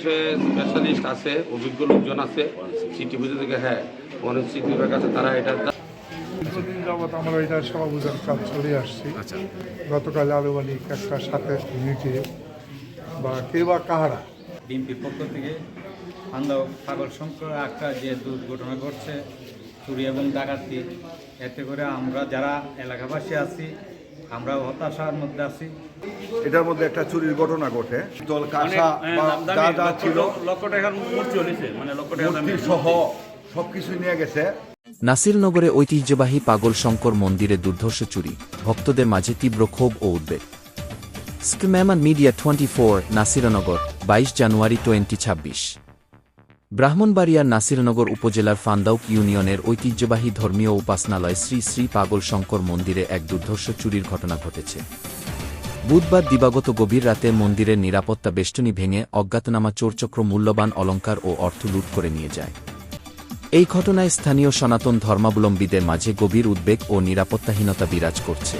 বিষয়ে স্পেশালিস্ট আছে অভিজ্ঞ লোকজন আছে সিটি বুঝে থেকে হ্যাঁ ফরেন্সিক বিভাগ আছে তারা এটা দীর্ঘদিন যাবৎ আমরা এটা সেবা বোঝার কাজ চলে আসছি। আচ্ছা। গতকাল আনুমানিক একটা সাথে মিটে বা কে বা কাহারা। বিএনপির পক্ষ থেকে আন্দাও পাগল শঙ্কর একটা যে দুর্ঘটনা ঘটছে চুরি এবং ডাকাতি এতে করে আমরা যারা এলাকাবাসী আছি আমরা হতাশার মধ্যে আছি। এটার মধ্যে একটা চুরির ঘটনা ঘটে। দল কাঁসা বা যা যা ছিল লক্ষ টাকার মূর্তি হয়েছে মানে লক্ষ টাকা সহ সবকিছু নিয়ে গেছে। নাসিরনগরে ঐতিহ্যবাহী পাগল শঙ্কর মন্দিরে দুর্ধর্ষ চুরি ভক্তদের মাঝে তীব্র ক্ষোভ ও উদ্বেগ। স্কিম্যামান মিডিয়া টোয়েন্টি ফোর নাসিরনগর বাইশ জানুয়ারি টোয়েন্টি ছাব্বিশ। ব্রাহ্মণবাড়িয়ার নাসিরনগর উপজেলার ফান্দাউক ইউনিয়নের ঐতিহ্যবাহী ধর্মীয় উপাসনালয় শ্রী শ্রী পাগল শঙ্কর মন্দিরে এক দুর্ধর্ষ চুরির ঘটনা ঘটেছে। বুধবার দিবাগত গভীর রাতে মন্দিরের নিরাপত্তা বেষ্টনী ভেঙে অজ্ঞাতনামা চোরচক্র মূল্যবান অলঙ্কার ও অর্থ লুট করে নিয়ে যায়। এই ঘটনায় স্থানীয় সনাতন ধর্মাবলম্বীদের মাঝে গভীর উদ্বেগ ও নিরাপত্তাহীনতা বিরাজ করছে।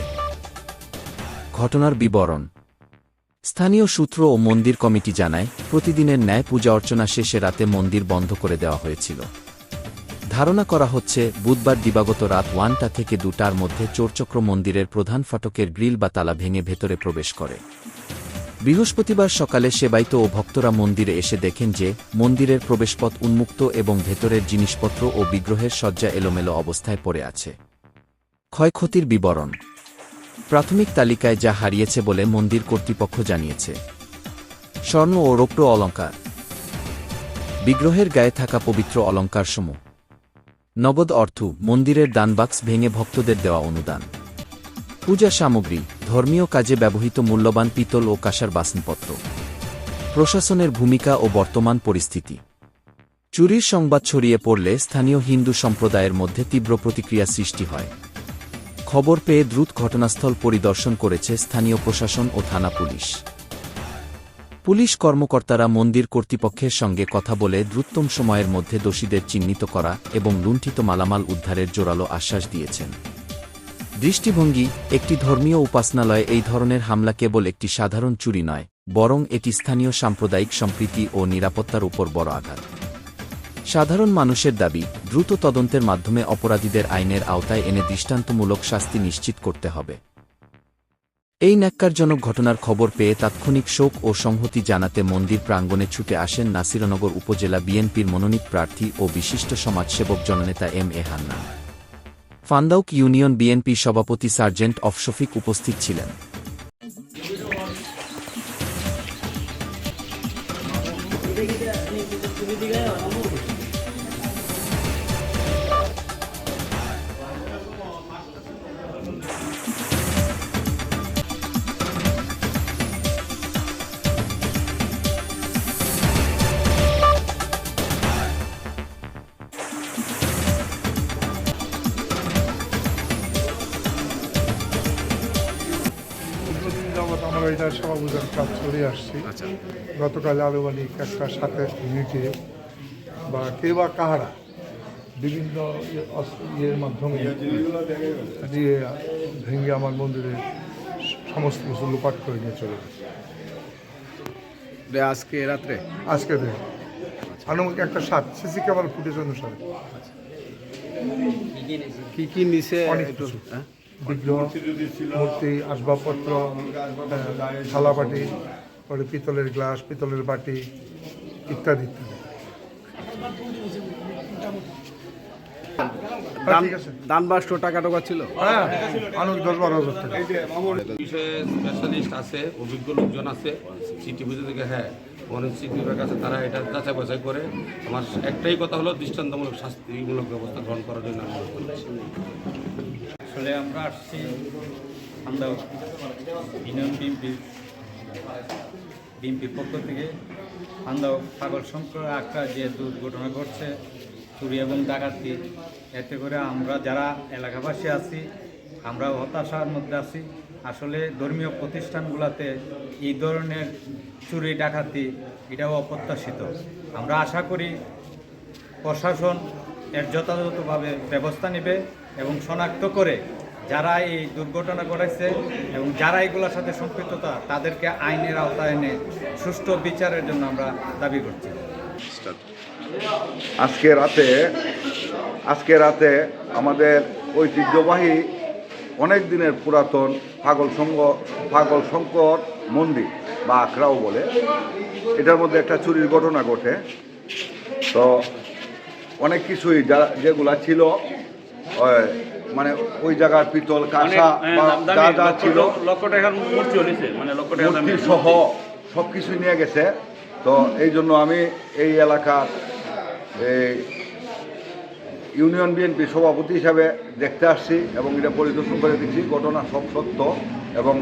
ঘটনার বিবরণ স্থানীয় সূত্র ও মন্দির কমিটি জানায়, প্রতিদিনের ন্যায় পূজা অর্চনা শেষে রাতে মন্দির বন্ধ করে দেওয়া হয়েছিল। ধারণা করা হচ্ছে, বুধবার দিবাগত রাত ওয়ানটা থেকে দুটার মধ্যে চোরচক্র মন্দিরের প্রধান ফটকের গ্রিল বা তালা ভেঙে ভেতরে প্রবেশ করে। বৃহস্পতিবার সকালে সেবাইত ও ভক্তরা মন্দিরে এসে দেখেন যে, মন্দিরের প্রবেশপথ উন্মুক্ত এবং ভেতরের জিনিসপত্র ও বিগ্রহের শয্যা এলোমেলো অবস্থায় পড়ে আছে। ক্ষয়ক্ষতির বিবরণ প্রাথমিক তালিকায় যা হারিয়েছে বলে মন্দির কর্তৃপক্ষ জানিয়েছে। স্বর্ণ ও রৌপ্য অলঙ্কার। বিগ্রহের গায়ে থাকা পবিত্র অলঙ্কারসমূহ। নগদ অর্থ, মন্দিরের দানবাক্স ভেঙে ভক্তদের দেওয়া অনুদান। পূজা সামগ্রী, ধর্মীয় কাজে ব্যবহৃত মূল্যবান পিতল ও কাঁসার বাসনপত্র। প্রশাসনের ভূমিকা ও বর্তমান পরিস্থিতি। চুরির সংবাদ ছড়িয়ে পড়লে স্থানীয় হিন্দু সম্প্রদায়ের মধ্যে তীব্র প্রতিক্রিয়া সৃষ্টি হয়। খবর পেয়ে দ্রুত ঘটনাস্থল পরিদর্শন করেছে স্থানীয় প্রশাসন ও থানা পুলিশ। পুলিশ কর্মকর্তারা মন্দির কর্তৃপক্ষের সঙ্গে কথা বলে দ্রুততম সময়ের মধ্যে দোষীদের চিহ্নিত করা এবং লুণ্ঠিত মালামাল উদ্ধারের জোরালো আশ্বাস দিয়েছেন। দৃষ্টিভঙ্গি, একটি ধর্মীয় উপাসনালয়ে এই ধরনের হামলা কেবল একটি সাধারণ চুরি নয়, বরং এটি স্থানীয় সাম্প্রদায়িক সম্প্রীতি ও নিরাপত্তার উপর বড় আঘাত। সাধারণ মানুষের দাবি, দ্রুত তদন্তের মাধ্যমে অপরাধীদের আইনের আওতায় এনে দৃষ্টান্তমূলক শাস্তি নিশ্চিত করতে হবে। এই ন্যাক্কারজনক ঘটনার খবর পেয়ে তাৎক্ষণিক শোক ও সংহতি জানাতে মন্দির প্রাঙ্গণে ছুটে আসেন নাসিরনগর উপজেলা বিএনপির মনোনীত প্রার্থী ও বিশিষ্ট সমাজসেবক জননেতা M A Hannan. Fandauk union BNP সভাপতি সার্জেন্ট অফ শফিক উপস্থিত ছিলেন। যাবৎ আমরা এটা সেবা কাজ চলে আসছি। আচ্ছা। গতকাল আনুমানিক একটা সাথে মিটে বা কে বা কাহারা বিভিন্ন ইয়ে- ইয়ের মাধ্যমে দিয়ে ভেঙে আমার মন্দিরে সমস্ত কিছু লুপাট করে নিয়ে চলে গেছে। আজকে রাত্রে? আজকে আনুমানিক একটা সাত সিসি ক্যামেরা ফুটেজ অনুসারে। কি কি নিচে অনেক কিছু। হ্যাঁ? বিগ্রহ মূর্তি আসবাবপত্র থালাবাটি পরে পিতলের গ্লাস পিতলের বাটি ইত্যাদি ইত্যাদি। হ্যাঁ, দান টাকা টাকা ছিল? হ্যাঁ আনুক দশ বারো হাজার টাকা। বিষয়ে স্পেশালিস্ট আছে অভিজ্ঞ লোকজন আছে সিটি থেকে হ্যাঁ বিভাগ আছে তারা এটা যাচাই বাছাই করে। আমার একটাই কথা হলো দৃষ্টান্তমূলক শাস্তিমূলক ব্যবস্থা গ্রহণ করার জন্য আমি অনুরোধ করছি। আসলে আমরা আসছি আন্দাও ইউনিয়ন বিএনপির বিএনপির পক্ষ থেকে। আন্দাও পাগল শঙ্কর একটা যে দুর্ঘটনা ঘটছে চুরি এবং ডাকাতি, এতে করে আমরা যারা এলাকাবাসী আছি আমরা হতাশার মধ্যে আছি। আসলে ধর্মীয় প্রতিষ্ঠানগুলোতে এই ধরনের চুরি, ডাকাতি, এটাও অপ্রত্যাশিত। আমরা আশা করি প্রশাসন এর যথাযথভাবে ব্যবস্থা নেবে। এবং শনাক্ত করে যারা এই দুর্ঘটনা ঘটাইছে এবং যারা এগুলোর সাথে সম্পৃক্ততা তাদেরকে আইনের আওতায় এনে সুষ্ঠু বিচারের জন্য আমরা দাবি করছি। আজকে রাতে আজকে রাতে আমাদের ঐতিহ্যবাহী অনেক দিনের পুরাতন পাগল সংঘ, পাগল শঙ্কর মন্দির, বা আখড়াও বলে। এটার মধ্যে একটা চুরির ঘটনা ঘটে। তো অনেক কিছুই যা, যেগুলা ছিল মানে ওই জায়গার পিতল কাঁসা বা যা যা ছিল। লক্ষ টাকার মূর্তি হয়েছে মানে লক্ষ টাকা সহ সব কিছুই নিয়ে গেছে। তো এই জন্য আমি এই এলাকার এই ইউনিয়ন বিএনপি সভাপতি হিসাবে দেখতে আসছি এবং এটা পরিদর্শন করে দেখছি ঘটনা সব সত্য এবং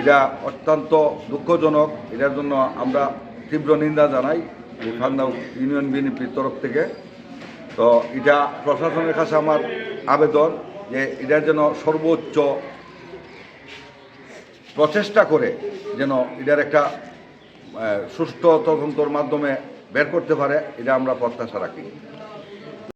এটা অত্যন্ত দুঃখজনক। এটার জন্য আমরা তীব্র নিন্দা জানাই ইউনিয়ন বিএনপির তরফ থেকে। তো এটা প্রশাসনের কাছে আমার আবেদন যে এটার যেন সর্বোচ্চ প্রচেষ্টা করে যেন এটার একটা সুষ্ঠু তদন্তর মাধ্যমে বের করতে পারে, এটা আমরা প্রত্যাশা রাখি।